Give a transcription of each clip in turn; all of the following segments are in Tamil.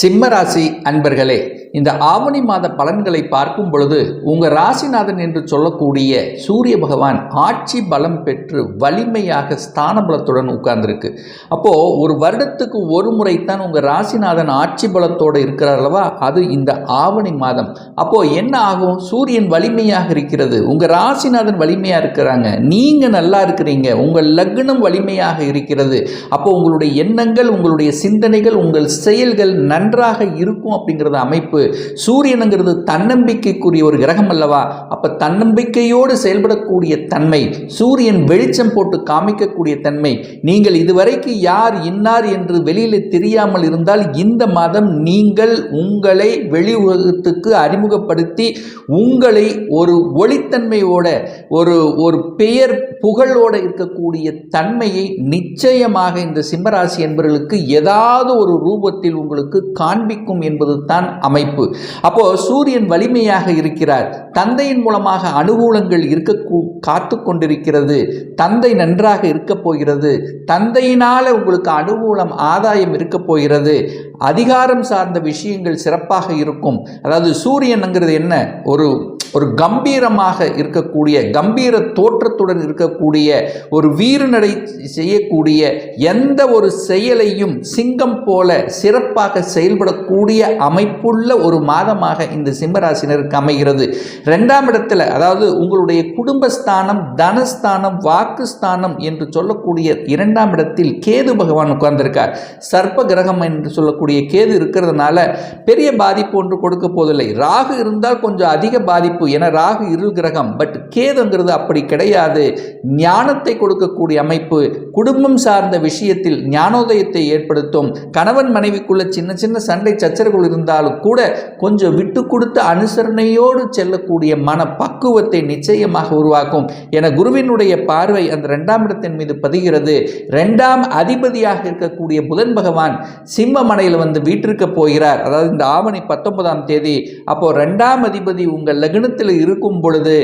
சிம்மராசி அன்பர்களே இந்த ஆவணி மாத பலன்களை பார்க்கும் பொழுது உங்கள் ராசிநாதன் என்று சொல்லக்கூடிய சூரிய பகவான் ஆட்சி பலம் பெற்று வலிமையாக ஸ்தான பலத்துடன் உட்கார்ந்துருக்கு. அப்போது ஒரு வருடத்துக்கு ஒரு முறை தான் உங்கள் ராசிநாதன் ஆட்சி பலத்தோடு இருக்கிறார் அல்லவா? அது இந்த ஆவணி மாதம். அப்போது என்ன ஆகும்? சூரியன் வலிமையாக இருக்கிறது. உங்கள் ராசிநாதன் வலிமையாக இருக்கிறாங்க. நீங்கள் நல்லா இருக்கிறீங்க. உங்கள் லக்னம் வலிமையாக இருக்கிறது. அப்போது உங்களுடைய எண்ணங்கள் உங்களுடைய சிந்தனைகள் உங்கள் செயல்கள் நன்றாக இருக்கும் அப்படிங்கிறது அமைப்பு சூரியனுங்கிறது தன்னம்பிக்கைக்குரிய ஒரு கிரகம் அல்லவா? அப்போ தன்னம்பிக்கையோடு செயல்படக்கூடிய தன்மை சூரியன் வெளிச்சம் போட்டு காமிக்கக்கூடிய தன்மை. நீங்கள் இதுவரைக்கு யார் இன்னார் என்று வெளியில் தெரியாமல் இருந்தால் இந்த மாதம் நீங்கள் உங்களை வெளி உலகத்துக்கு அறிமுகப்படுத்தி உங்களை ஒரு ஒளித்தன்மையோட ஒரு ஒரு பெயர் புகழோடு இருக்கக்கூடிய தன்மையை நிச்சயமாக இந்த சிம்மராசி என்பவர்களுக்கு ஏதாவது ஒரு ரூபத்தில் உங்களுக்கு காண்பிக்கும் என்பது தான் அமைப்பு. அப்போ சூரியன் வலிமையாக இருக்கிறார். தந்தையின் மூலமாக அனுகூலங்கள் இருக்க காத்து கொண்டிருக்கிறது தந்தை நன்றாக இருக்க போகிறது. தந்தையினால உங்களுக்கு அனுகூலம் ஆதாயம் இருக்க போகிறது. அதிகாரம் சார்ந்த விஷயங்கள் சிறப்பாக இருக்கும். அதாவது சூரியனுங்கிறது என்ன? ஒரு ஒரு கம்பீரமாக இருக்கக்கூடிய கம்பீர தோற்றத்துடன் இருக்கக்கூடிய ஒரு வீரநடை செய்யக்கூடிய எந்த ஒரு செயலையும் சிங்கம் போல சிறப்பாக செயல்படக்கூடிய அமைப்புள்ள ஒரு மாதமாக இந்த சிம்மராசினருக்கு அமைகிறது. ரெண்டாம் இடத்துல அதாவது உங்களுடைய குடும்பஸ்தானம் தனஸ்தானம் வாக்குஸ்தானம் என்று சொல்லக்கூடிய இரண்டாம் இடத்தில் கேது பகவான் உட்கார்ந்திருக்கார். சர்ப்ப கிரகம் என்று சொல்லக்கூடிய கேது இருக்கிறதுனால பெரிய பாதிப்பு ஒன்று கொடுக்க போதில்லை ராகு இருந்தால் கொஞ்சம் அதிக பாதிப்பு என ராகு இருள் கிரகம். பட் கேதுங்கிறது அப்படி கிடையாது. ஞானத்தை கொடுக்கக்கூடிய அமைப்பு. குடும்பம் சார்ந்த விஷயத்தில் ஞானோதயத்தை ஏற்படுத்தும். கணவன் மனைவிக்குள்ள சின்ன சின்ன சண்டை சச்சரவுகள் இருந்தாலும் கூட கொஞ்சம் விட்டு கொடுத்து அனுசரணையோடு செல்லக்கூடிய மன பக்குவத்தை நிச்சயமாக உருவாக்கும். என குருவினுடைய பார்வை அந்த ரெண்டாம் இடத்தின் மீது பதிகிறது. ரெண்டாம் அதிபதியாக இருக்கக்கூடிய புதன் பகவான் சிம்மமனையில் வந்து வீட்டிற்கு போகிறார். அதாவது இந்த ஆவணி பத்தொன்பதாம் தேதி. அப்போ ரெண்டாம் அதிபதி உங்கள் லக்னத்தில் இருக்கும் பொழுது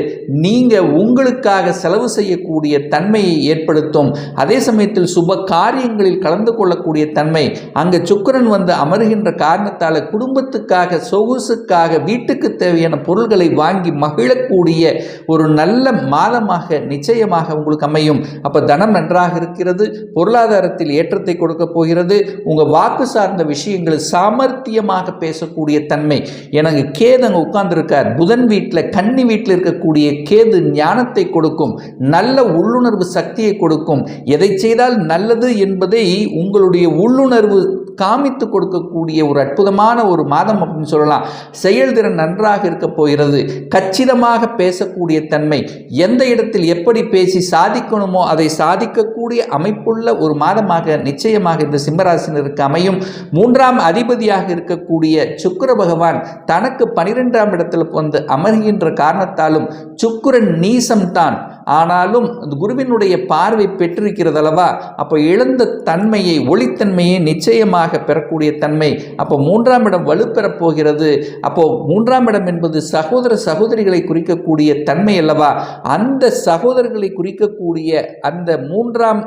நீங்கள் உங்களுக்காக செலவு செய்யக்கூடிய தன்மையை ஏற்படுத்தும். அதே சமயத்தில் சுப காரியங்களில் கலந்து கொள்ளக்கூடிய தன்மை. அங்கே சுக்கிரன் வந்து அமருகின்ற காரணத்தால் குடும்பத்துக்காக சொகுசுக்காக வீட்டுக்கு தேவையான பொருள்களை வாங்கி மகிழக்கூடிய ஒரு நல்ல மாதமாக நிச்சயமாக உங்களுக்கு அமையும். அப்போ தனம் நன்றாக இருக்கிறது பொருளாதாரத்தில் ஏற்றத்தை கொடுக்க போகிறது உங்கள் வாக்கு சார்ந்த விஷயங்கள் சாமர்த்தியமாக பேசக்கூடிய தன்மை. எனக்கு கேதங்க உட்கார்ந்துருக்கார் புதன் வீட்டில் கன்னி வீட்டில் இருக்கக்கூடிய கேது ஞானத்தை கொடுக்கும் நல்ல உள்ளுணர்வு சக்தியை கொடுக்கும். எதை செய்தால் நல்லது என்பதை உங்களுடைய உள்ளுணர்வு காமித்து கொடுக்கக்கூடிய ஒரு அற்புதமான ஒரு மாதம் அப்படின்னு சொல்லலாம். செயல்திறன் நன்றாக இருக்க போகிறது. கச்சிதமாக பேசக்கூடிய தன்மை. எந்த இடத்தில் எப்படி பேசி சாதிக்கணுமோ அதை சாதிக்கக்கூடிய அமைப்புள்ள ஒரு மாதமாக நிச்சயமாக இந்த சிம்மராசினருக்கு அமையும். மூன்றாம் அதிபதியாக இருக்கக்கூடிய சுக்கிர பகவான் தனக்கு பனிரெண்டாம் இடத்தில் வந்து அமர்கின்ற காரணத்தாலும் சுக்கிரன் நீசம்தான். ஆனாலும் குருவினுடைய பார்வை பெற்றிருக்கிறது அல்லவா அப்போ இழந்த தன்மையை ஒளித்தன்மையை நிச்சயமாக பெறக்கூடிய தன்மை. அப்போ மூன்றாம் இடம் வலுப்பெறப் போகிறது. அப்போ மூன்றாம் இடம் என்பது சகோதர சகோதரிகளை குறிக்கக்கூடிய தன்மை அல்லவா? அந்த சகோதரர்களை குறிக்கக்கூடிய அந்த மூன்றாம்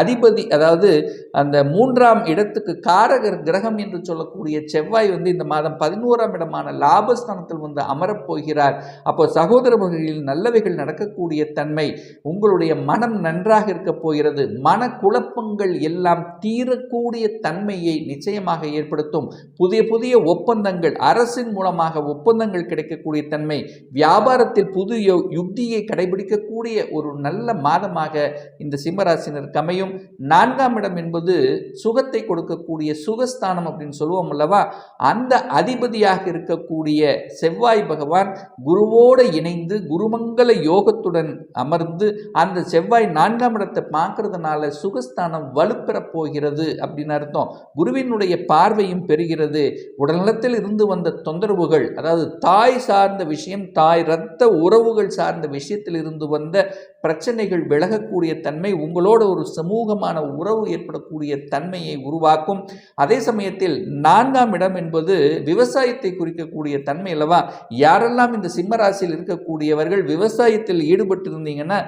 அதிபதி அதாவது அந்த மூன்றாம் இடத்துக்கு காரகர் கிரகம் என்று சொல்லக்கூடிய செவ்வாய் வந்து இந்த மாதம் பதினோராம் இடமான லாபஸ்தானத்தில் வந்து அமரப் போகிறார். அப்போ சகோதர வகையில் நல்லவைகள் நடக்கக்கூடிய தன்மை. இல்லை உங்களுடைய மனம் நன்றாக இருக்க போகிறது. மன குழப்பங்கள் எல்லாம் தீரக்கூடிய தன்மையை நிச்சயமாக ஏற்படுத்தும். புதிய புதிய ஒப்பந்தங்கள் அரசின் மூலமாக ஒப்பந்தங்கள் கிடைக்கக்கூடிய தன்மை வியாபாரத்தில் புதிய யுக்தியை கடைபிடிக்கக்கூடிய ஒரு நல்ல மாதமாக இந்த சிம்மராசினருக்கு அமையும் நான்காம் இடம் என்பது சுகத்தை கொடுக்கக்கூடிய சுகஸ்தானம் அப்படின்னு சொல்லுவோம் அல்லவா? அந்த அதிபதியாக இருக்கக்கூடிய செவ்வாய் பகவான் குருவோடு இணைந்து குருமங்கல யோகத்துடன் அமர் அமர்ந்து அந்த செவ்வாய் நான்காம் இடத்தை பார்க்கறதுனால சுகஸ்தானம் வலுப்பெறப் போகிறது அப்படின்னு அர்த்தம். குருவினுடைய பார்வையும் பெறுகிறது. உடல்நலத்தில் இருந்து வந்த தொந்தரவுகள் அதாவது தாய் சார்ந்த விஷயம் தாய் இரத்த உறவுகள் சார்ந்த விஷயத்தில் இருந்து வந்த பிரச்சனைகள் விலகக்கூடிய தன்மை உங்களோட ஒரு சமூகமான உறவு ஏற்படக்கூடிய தன்மையை உருவாக்கும். அதே சமயத்தில் நான்காம் இடம் என்பது விவசாயத்தை குறிக்கக்கூடிய தன்மை அல்லவா? யாரெல்லாம் இந்த சிம்மராசியில் இருக்கக்கூடியவர்கள் விவசாயத்தில் ஈடுபட்டிருந்தீங்கன்னா பார்த்தீங்கன்னா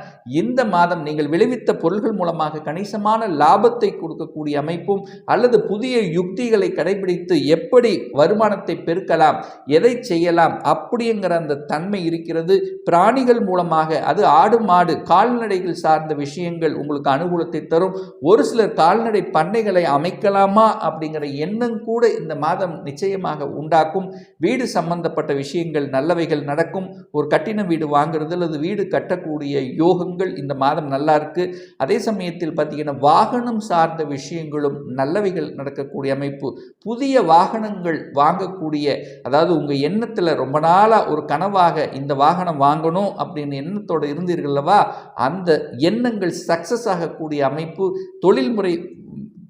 இந்த மாதம் நீங்கள் விளைவித்த பொருள்கள் மூலமாக கணிசமான லாபத்தை கொடுக்கக்கூடிய அமைப்பும் அல்லது புதிய யுக்திகளை கடைபிடித்து எப்படி வருமானத்தை பெருக்கலாம் எதை செய்யலாம் அப்படிங்கிற அந்த தன்மை இருக்கிறது. பிராணிகள் மூலமாக அது ஆடு மாடு கால்நடைகள் சார்ந்த விஷயங்கள் உங்களுக்கு அனுகூலத்தை தரும். ஒரு சிலர் கால்நடை பண்ணைகளை அமைக்கலாமா அப்படிங்கிற எண்ணம் கூட இந்த மாதம் நிச்சயமாக உண்டாக்கும். வீடு சம்பந்தப்பட்ட விஷயங்கள் நல்லவைகள் நடக்கும். ஒரு கட்டின வீடு வாங்குறது அல்லது வீடு கட்டக்கூடிய யோகங்கள் இந்த மாதம் நல்லா இருக்கு. அதே சமயத்தில் பார்த்தீங்கன்னா வாகனம் சார்ந்த விஷயங்களும் நல்லவைகள் நடக்கக்கூடிய அமைப்பு. புதிய வாகனங்கள் வாங்கக்கூடிய அதாவது உங்கள் எண்ணத்தில் ரொம்ப நாளாக ஒரு கனவாக இந்த வாகனம் வாங்கணும் அப்படின்னு எண்ணத்தோடு இருந்தீர்கள்லவா அந்த எண்ணங்கள் சக்ஸஸ் ஆகக்கூடிய அமைப்பு தொழில்முறை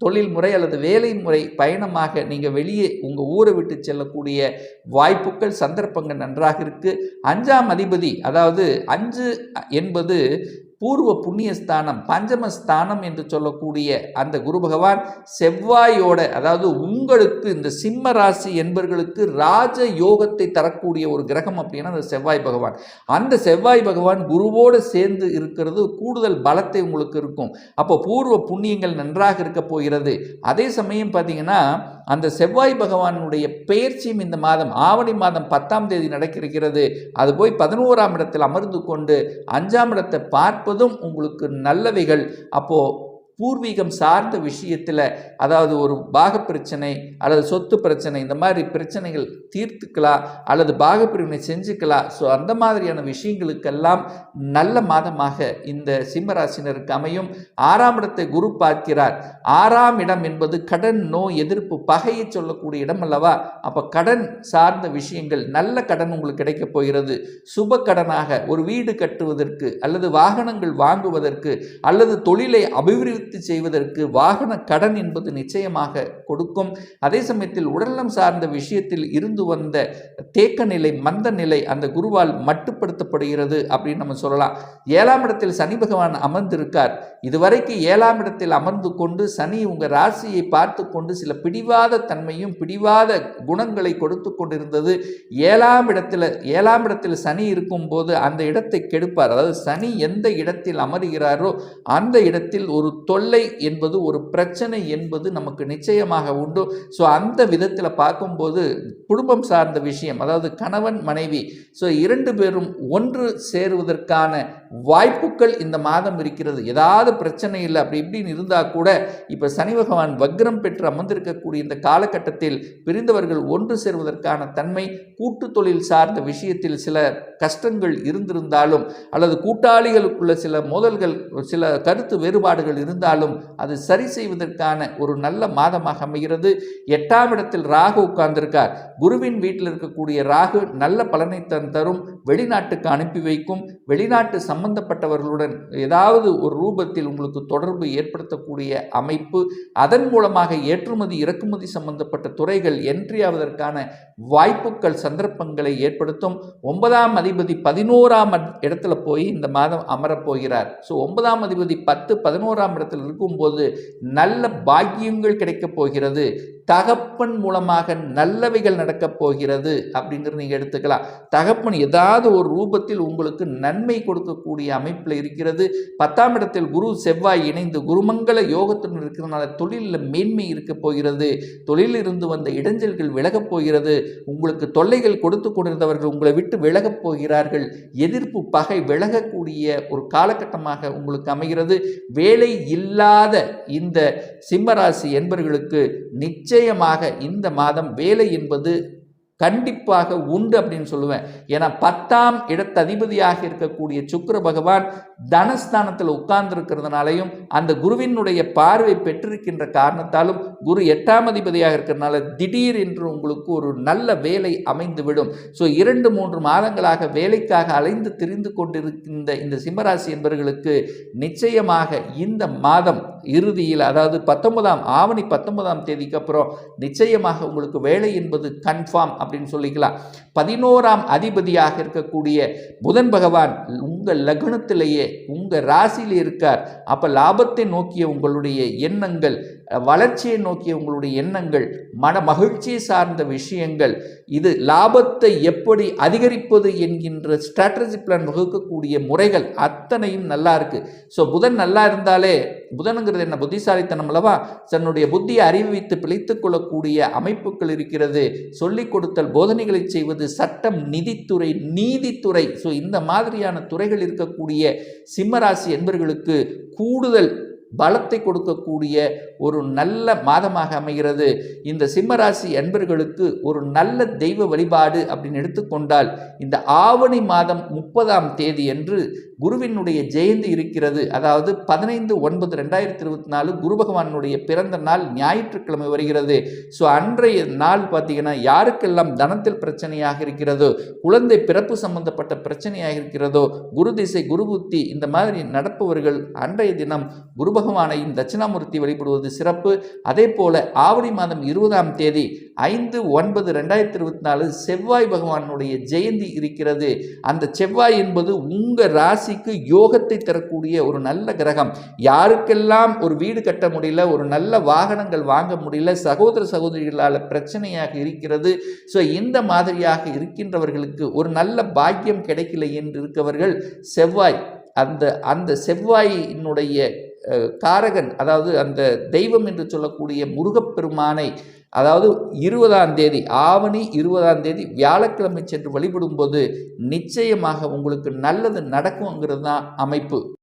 தொழில் முறை அல்லது வேலை முறை பயணமாக நீங்கள் வெளியே உங்கள் ஊரை விட்டு செல்லக்கூடிய வாய்ப்புகள் சந்தர்ப்பங்கள் நன்றாக இருக்குது அஞ்சாம் அதிபதி அதாவது அஞ்சு என்பது பூர்வ புண்ணியஸ்தானம் பஞ்சமஸ்தானம் என்று சொல்லக்கூடிய அந்த குரு பகவான் செவ்வாயோட அதாவது உங்களுக்கு இந்த சிம்ம ராசி என்பவர்களுக்கு ராஜ யோகத்தை தரக்கூடிய ஒரு கிரகம் அப்படின்னா அந்த செவ்வாய் பகவான். அந்த செவ்வாய் பகவான் குருவோடு சேர்ந்து இருக்கிறது கூடுதல் பலத்தை உங்களுக்கு இருக்கும். அப்போ பூர்வ புண்ணியங்கள் நன்றாக இருக்க போகிறது. அதே சமயம் பார்த்தீங்கன்னா அந்த செவ்வாய் பகவானுடைய பெயர்ச்சியும் இந்த மாதம் ஆவணி மாதம் பத்தாம் தேதி நடக்கிறது. அது போய் பதினோராம் இடத்தில் அமர்ந்து கொண்டு அஞ்சாம் இடத்தை பார்ப்பதும் உங்களுக்கு நல்லவைகள். அப்போது பூர்வீகம் சார்ந்த விஷயத்தில் அதாவது ஒரு பாக பிரச்சனை அல்லது சொத்து பிரச்சனை இந்த மாதிரி பிரச்சனைகள் தீர்த்துக்கலாம் அல்லது பாகப்பிரிவினை செஞ்சுக்கலாம் ஸோ அந்த மாதிரியான விஷயங்களுக்கெல்லாம் நல்ல மாதமாக இந்த சிம்மராசினருக்கு அமையும். ஆறாம் இடத்தை குரு பார்க்கிறார். ஆறாம் இடம் என்பது கடன் நோய் எதிர்ப்பு பகையை சொல்லக்கூடிய இடம் அல்லவா? அப்போ கடன் சார்ந்த விஷயங்கள் நல்ல கடன் உங்களுக்கு கிடைக்கப் போகிறது. சுப கடனாக ஒரு வீடு கட்டுவதற்கு அல்லது வாகனங்கள் வாங்குவதற்கு அல்லது தொழிலை அபிவிருத்தி அபிவிருத்தி செய்வதற்கு வாகன கடன் என்பது நிச்சயமாக கொடுக்கும். அதே சமயத்தில் உடல்நலம் சார்ந்த விஷயத்தில் இருந்து வந்த தேக்க நிலை மந்த நிலை அந்த குருவால் மட்டுப்படுத்தப்படுகிறது அப்படின்னு நம்ம சொல்லலாம். ஏழாம் இடத்தில் சனி பகவான் அமர்ந்திருக்கார். இதுவரைக்கு ஏழாம் இடத்தில் அமர்ந்து கொண்டு சனி உங்கள் ராசியை பார்த்து கொண்டு சில பிடிவாத தன்மையும் பிடிவாத குணங்களை கொடுத்து கொண்டிருந்தது. ஏழாம் இடத்தில் ஏழாம் இடத்தில் சனி இருக்கும்போது அந்த இடத்தை கெடுப்பார். அதாவது சனி எந்த இடத்தில் அமருகிறாரோ அந்த இடத்தில் ஒரு தொல்லை என்பது ஒரு பிரச்சனை என்பது நமக்கு நிச்சயமாக உண்டு. ஸோ அந்த விதத்தில் பார்க்கும்போது குடும்பம் சார்ந்த விஷயம் அதாவது கணவன் மனைவி. ஸோ இரண்டு பேரும் ஒன்று சேருவதற்கான வாய்ப்புகள் இந்த மாதம் இருக்கிறது. ஏதாவது பிரச்சனை இல்லை. அப்படி இப்படின்னு இருந்தால் கூட இப்போ சனி பகவான் வக்ரம் பெற்று அமர்ந்திருக்கக்கூடிய இந்த காலகட்டத்தில் பிரிந்தவர்கள் ஒன்று சேர்வதற்கான தன்மை கூட்டு தொழில் சார்ந்த விஷயத்தில் சில கஷ்டங்கள் இருந்திருந்தாலும் அல்லது கூட்டாளிகளுக்குள்ள சில மோதல்கள் சில கருத்து வேறுபாடுகள் இருந்தாலும் அது சரி செய்வதற்கான ஒரு நல்ல மாதமாக அமைகிறது. எட்டாம் இடத்தில் ராகு உட்கார்ந்திருக்கார். குருவின் வீட்டில் இருக்கக்கூடிய ராகு நல்ல பலனை தன் தரும். வெளிநாட்டுக்கு அனுப்பி வைக்கும். வெளிநாட்டு சம சம்பந்தப்பட்டவர்களுடன் ஏதாவது ஒரு ரூபத்தில் உங்களுக்கு தொடர்பு ஏற்படுத்தக்கூடிய அமைப்பு அதன் மூலமாக ஏற்றுமதி இறக்குமதி சம்பந்தப்பட்ட துறைகள் என்ட்ரி ஆவதற்கான வாய்ப்புகள் சந்தர்ப்பங்களை ஏற்படுத்தும். ஒன்பதாம் அதிபதி பதினோராம் இடத்துல போய் இந்த மாதம் அமரப் போகிறார். ஸோ ஒன்பதாம் அதிபதி பத்து பதினோராம் இடத்தில் இருக்கும்போது நல்ல பாக்கியங்கள் கிடைக்கப் போகிறது. தகப்பன் மூலமாக நல்லவைகள் நடக்கப் போகிறது அப்படிங்கிறது நீங்கள் எடுத்துக்கலாம். தகப்பன் ஏதாவது ஒரு ரூபத்தில் உங்களுக்கு நன்மை கொடுக்கக்கூடிய அமைப்பில் இருக்கிறது. பத்தாம் இடத்தில் குரு செவ்வாய் இணைந்து குருமங்கள யோகத்துடன் இருக்கிறதுனால தொழிலில் மேன்மை இருக்க போகிறது. தொழிலில் இருந்து வந்த இடைஞ்சல்கள் விலகப் போகிறது. உங்களுக்கு தொல்லைகள் கொடுத்து கொண்டிருந்தவர்கள் உங்களை விட்டு விலகப் போகிறார்கள். எதிர்ப்பு பகை விலகக்கூடிய ஒரு காலகட்டமாக உங்களுக்கு அமைகிறது. வேலை இல்லாத இந்த சிம்மராசி என்பவர்களுக்கு நிச்சயமாக இந்த மாதம் வேலை என்பது கண்டிப்பாக உண்டு அப்படின்னு சொல்லுவேன். ஏன்னா பத்தாம் இடத்ததிபதியாக இருக்கக்கூடிய சுக்கர பகவான் தனஸ்தானத்தில் உட்கார்ந்துருக்கிறதுனாலையும் அந்த குருவினுடைய பார்வை பெற்றிருக்கின்ற காரணத்தாலும் குரு எட்டாம் அதிபதியாக இருக்கிறதுனால திடீர் என்று உங்களுக்கு ஒரு நல்ல வேலை அமைந்துவிடும். ஸோ இரண்டு மூன்று மாதங்களாக வேலைக்காக அலைந்து திரிந்து கொண்டிருக்கின்ற இந்த சிம்மராசி என்பவர்களுக்கு நிச்சயமாக இந்த மாதம் இறுதியில் அதாவது பத்தொன்பதாம் ஆவணி பத்தொன்பதாம் தேதிக்கு அப்புறம் நிச்சயமாக உங்களுக்கு வேலை என்பது கன்ஃபார்ம் அப்படின்னு சொல்லிக்கலாம். பதினோராம் அதிபதியாக இருக்கக்கூடிய புதன் பகவான் உங்கள் லக்னத்திலேயே உங்கள் ராசியில் இருக்கார். அப்போ லாபத்தை நோக்கிய உங்களுடைய எண்ணங்கள் வளர்ச்சியை நோக்கிய உங்களுடைய எண்ணங்கள் மன மகிழ்ச்சியை சார்ந்த விஷயங்கள் இது லாபத்தை எப்படி அதிகரிப்பது என்கின்ற ஸ்ட்ராட்டஜி பிளான் வகுக்கக்கூடிய முறைகள் அத்தனையும் நல்லா இருக்கு. ஸோ புதன் நல்லா இருந்தாலே புதனுங்கிறது என்ன புத்திசாலித்தனம் அல்லவா? தன்னுடைய புத்தியை அறிவித்து பிழைத்துக் கொள்ளக்கூடிய அமைப்புகள் இருக்கிறது. சொல்லிக் கொடுத்தல் போதனைகளை செய்வது சட்டம் நிதித்துறை நீதித்துறை. ஸோ இந்த மாதிரியான துறைகள் இருக்கக்கூடிய சிம்மராசி என்பர்களுக்கு கூடுதல் பலத்தை கொடுக்கக்கூடிய ஒரு நல்ல மாதமாக அமைகிறது. இந்த சிம்மராசி அன்பர்களுக்கு ஒரு நல்ல தெய்வ வழிபாடு அப்படின்னு எடுத்துக்கொண்டால் இந்த ஆவணி மாதம் முப்பதாம் தேதி என்று குருவினுடைய ஜெயந்தி இருக்கிறது. அதாவது பதினைந்து ஒன்பது ரெண்டாயிரத்தி இருபத்தி நாலு குரு பகவானுடைய பிறந்த நாள் ஞாயிற்றுக்கிழமை வருகிறது. ஸோ அன்றைய நாள் பார்த்தீங்கன்னா யாருக்கெல்லாம் தனத்தில் பிரச்சனையாக இருக்கிறதோ குழந்தை பிறப்பு சம்பந்தப்பட்ட பிரச்சனையாக இருக்கிறதோ குரு திசை குரு புத்தி இந்த மாதிரி நடப்பவர்கள் அன்றைய தினம் குரு பகவானையும் தட்சிணாமூர்த்தி வழிபடுவது சிறப்பு. அதே போல ஆவணி மாதம் இருபதாம் தேதி ஐந்து ஒன்பது ரெண்டாயிரத்தி இருபத்தி நாலு செவ்வாய் பகவானுடைய ஜெயந்தி இருக்கிறது. அந்த செவ்வாய் என்பது உங்கள் ராசிக்கு யோகத்தை தரக்கூடிய ஒரு நல்ல கிரகம். யாருக்கெல்லாம் ஒரு வீடு கட்ட முடியல ஒரு நல்ல வாகனங்கள் வாங்க முடியல சகோதர சகோதரிகளால் பிரச்சனையாக இருக்கிறது. ஸோ இந்த மாதிரியாக இருக்கின்றவர்களுக்கு ஒரு நல்ல பாக்கியம் கிடைக்கல என்று இருக்கவர்கள் செவ்வாய். அந்த அந்த செவ்வாயினுடைய காரகன் அதாவது அந்த தெய்வம் என்று சொல்லக்கூடிய முருகப்பெருமானை அதாவது இருபதாம் தேதி ஆவணி இருபதாம் தேதி வியாழக்கிழமை சென்று வழிபடும்போது நிச்சயமாக உங்களுக்கு நல்லது நடக்குங்கிறது தான் அமைப்பு.